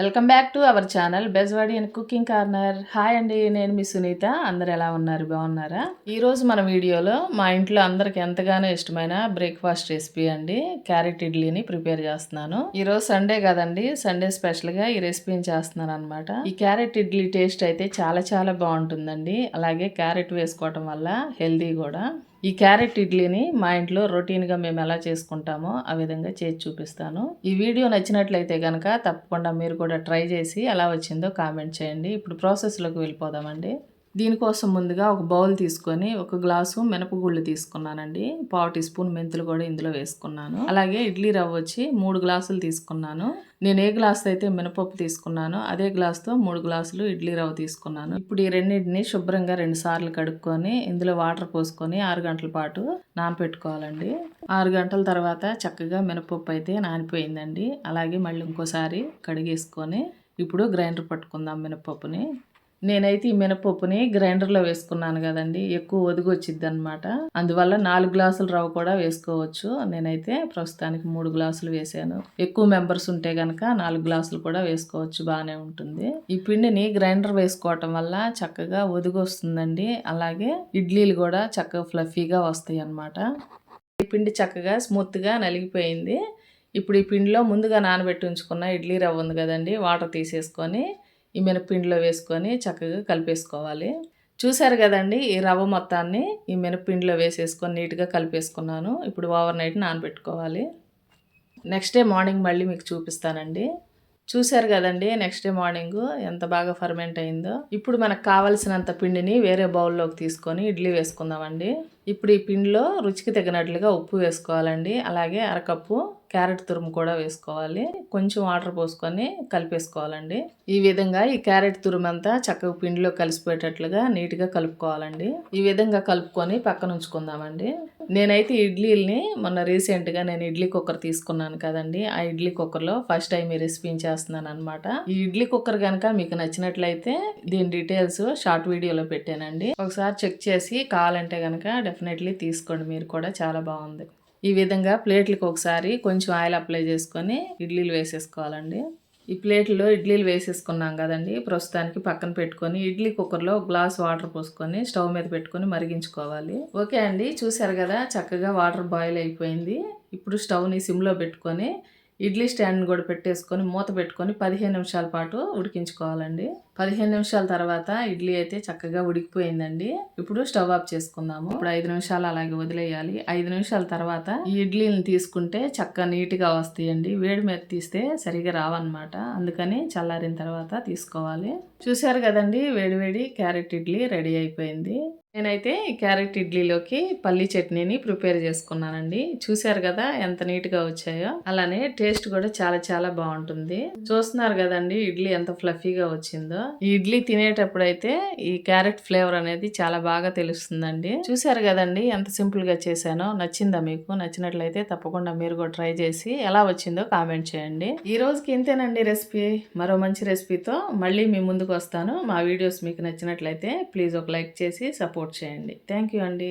Welcome back to our channel Bezawadi and cooking corner. Hi అండి నేను మీ సునీత. అందరు ఎలా ఉన్నారు? బాగున్నారా? ఈరోజు మన వీడియోలో మా ఇంట్లో అందరికి ఎంతగానో ఇష్టమైన బ్రేక్ఫాస్ట్ రెసిపీ అండి. క్యారెట్ ఇడ్లీని ప్రిపేర్ చేస్తున్నాను. ఈరోజు సండే కదండి సండే స్పెషల్గా ఈ రెసిపీని చేస్తున్నాను అనమాట ఈ క్యారెట్ ఇడ్లీ టేస్ట్ అయితే చాలా చాలా బాగుంటుందండి. అలాగే క్యారెట్ వేసుకోవటం వల్ల హెల్దీ కూడా. ఈ క్యారెట్ ఇడ్లీని మా ఇంట్లో రొటీన్గా మేము ఎలా చేసుకుంటామో ఆ విధంగా చేసి చూపిస్తాను. ఈ వీడియో నచ్చినట్లయితే కనుక తప్పకుండా మీరు కూడా ట్రై చేసి ఎలా వచ్చిందో కామెంట్ చేయండి. ఇప్పుడు ప్రాసెస్లోకి వెళ్ళిపోదామండి. దీనికోసం ముందుగా ఒక బౌల్ తీసుకొని ఒక గ్లాసు మినపగుళ్ళు తీసుకున్నానండి. పావు టీ స్పూన్ మెంతులు కూడా ఇందులో వేసుకున్నాను. అలాగే ఇడ్లీ రవ్వ వచ్చి మూడు గ్లాసులు తీసుకున్నాను. నేను ఏ గ్లాస్ అయితే మినపప్పు తీసుకున్నానో అదే గ్లాస్తో మూడు గ్లాసులు ఇడ్లీ రవ్వ తీసుకున్నాను. ఇప్పుడు ఈ రెండింటిని శుభ్రంగా రెండు సార్లు కడుక్కొని ఇందులో వాటర్ పోసుకొని ఆరు గంటల పాటు నానపెట్టుకోవాలండి. ఆరు గంటల తర్వాత చక్కగా మినపప్పు అయితే నానిపోయిందండి. అలాగే మళ్ళీ ఇంకోసారి కడిగేసుకొని ఇప్పుడు గ్రైండర్ పట్టుకుందాం మినపప్పుని. నేనైతే ఈ మినపప్పుని గ్రైండర్లో వేసుకున్నాను కదండి. ఎక్కువ ఒదిగి వచ్చింది అనమాట అందువల్ల నాలుగు గ్లాసులు రవ్వ కూడా వేసుకోవచ్చు. నేనైతే ప్రస్తుతానికి మూడు గ్లాసులు వేసాను. ఎక్కువ మెంబర్స్ ఉంటే కనుక నాలుగు గ్లాసులు కూడా వేసుకోవచ్చు. బాగానే ఉంటుంది. ఈ పిండిని గ్రైండర్ వేసుకోవటం వల్ల చక్కగా ఒదిగి వస్తుందండి అలాగే ఇడ్లీలు కూడా చక్కగా ఫ్లఫీగా వస్తాయి అనమాట ఈ పిండి చక్కగా స్మూత్గా నలిగిపోయింది. ఇప్పుడు ఈ పిండిలో ముందుగా నానబెట్టి ఉంచుకున్న ఇడ్లీ రవ్వ ఉంది కదండి. వాటర్ తీసేసుకొని ఈ మినప్పిండిలో వేసుకొని చక్కగా కలిపేసుకోవాలి. చూసారు కదండి ఈ రవ్వ మొత్తాన్ని? ఈ మినప్పిండిలో వేసేసుకొని నీట్గా కలిపేసుకున్నాను. ఇప్పుడు ఓవర్ నైట్ నానబెట్టుకోవాలి. నెక్స్ట్ డే మార్నింగ్ మళ్ళీ మీకు చూపిస్తానండి. చూశారు కదండి నెక్స్ట్ డే మార్నింగ్ ఎంత బాగా ఫర్మెంట్ అయిందో. ఇప్పుడు మనకు కావలసినంత పిండిని వేరే బౌల్లోకి తీసుకొని ఇడ్లీ వేసుకుందామండి. ఇప్పుడు ఈ పిండిలో రుచికి తగినట్లుగా ఉప్పు వేసుకోవాలండి. అలాగే అరకప్పు క్యారెట్ తురుము కూడా వేసుకోవాలి. కొంచెం వాటర్ పోసుకొని కలిపేసుకోవాలండి. ఈ విధంగా ఈ క్యారెట్ తురుము అంతా చక్కగా పిండిలో కలిసిపోయేటట్లుగా నీట్గా కలుపుకోవాలండి. ఈ విధంగా కలుపుకొని పక్కన ఉంచుకుందామండి నేనైతే ఇడ్లీని మొన్న రీసెంట్గా నేను ఇడ్లీ కుక్కర్ తీసుకున్నాను కదండి. ఆ ఇడ్లీ కుక్కర్లో ఫస్ట్ టైం ఈ రెసిపీని చేస్తున్నాను అనమాట ఈ ఇడ్లీ కుక్కర్ కనుక మీకు నచ్చినట్లయితే దీని డీటెయిల్స్ షార్ట్ వీడియోలో పెట్టానండి. ఒకసారి చెక్ చేసి కావాలంటే కనుక డెఫినెట్లీ తీసుకోండి. మీరు కూడా చాలా బాగుంది. ఈ విధంగా ప్లేట్లకు ఒకసారి కొంచెం ఆయిల్ అప్లై చేసుకొని ఇడ్లీలు వేసేసుకోవాలండి. ఈ ప్లేట్లో ఇడ్లీలు వేసేసుకున్నాం కదండి. ప్రస్తుతానికి పక్కన పెట్టుకొని ఇడ్లీ కుక్కర్లో గ్లాస్ వాటర్ పోసుకొని స్టవ్ మీద పెట్టుకొని మరిగించుకోవాలి. ఓకే అండి చూసారు కదా చక్కగా వాటర్ బాయిల్ అయిపోయింది. ఇప్పుడు స్టవ్ని సిమ్లో పెట్టుకొని ఇడ్లీ స్టాండ్ కూడా పెట్టేసుకొని మూత పెట్టుకొని పదిహేను నిమిషాల పాటు ఉడికించుకోవాలండి. పదిహేను నిమిషాల తర్వాత ఇడ్లీ అయితే చక్కగా ఉడికిపోయిందండి. ఇప్పుడు స్టవ్ ఆఫ్ చేసుకుందాము. ఇప్పుడు ఐదు నిమిషాలు అలాగే వదిలేయాలి. ఐదు నిమిషాల తర్వాత ఈ ఇడ్లీని తీసుకుంటే చక్కగా నీట్గా వస్తాయండి. వేడి మీద తీస్తే సరిగా రావన్నమాట. అందుకని చల్లారిన తర్వాత తీసుకోవాలి. చూశారు కదండి వేడివేడి క్యారెట్ ఇడ్లీ రెడీ అయిపోయింది. నేనైతే క్యారెట్ ఇడ్లీలోకి పల్లీ చట్నీని ప్రిపేర్ చేసుకున్నానండి. చూశారు కదా ఎంత నీట్గా వచ్చాయో. అలానే టేస్ట్ కూడా చాలా చాలా బాగుంటుంది. చూస్తున్నారు కదండి ఇడ్లీ ఎంత ఫ్లఫీగా వచ్చిందో. ఈ ఇడ్లీ తినేటప్పుడు అయితే ఈ క్యారెట్ ఫ్లేవర్ అనేది చాలా బాగా తెలుస్తుందండి. చూశారు కదండి ఎంత సింపుల్గా చేశానో. నచ్చిందా మీకు? నచ్చినట్లయితే తప్పకుండా మీరు కూడా ట్రై చేసి ఎలా వచ్చిందో కామెంట్ చేయండి. ఈ రోజుకి ఇంతేనండి రెసిపీ. మరో మంచి రెసిపీతో మళ్ళీ మీ ముందుకు వస్తాను. మా వీడియోస్ మీకు నచ్చినట్లయితే ప్లీజ్ ఒక లైక్ చేసి సపోర్ట్ సపోర్ట్ చేయండి. థ్యాంక్ యూ అండి.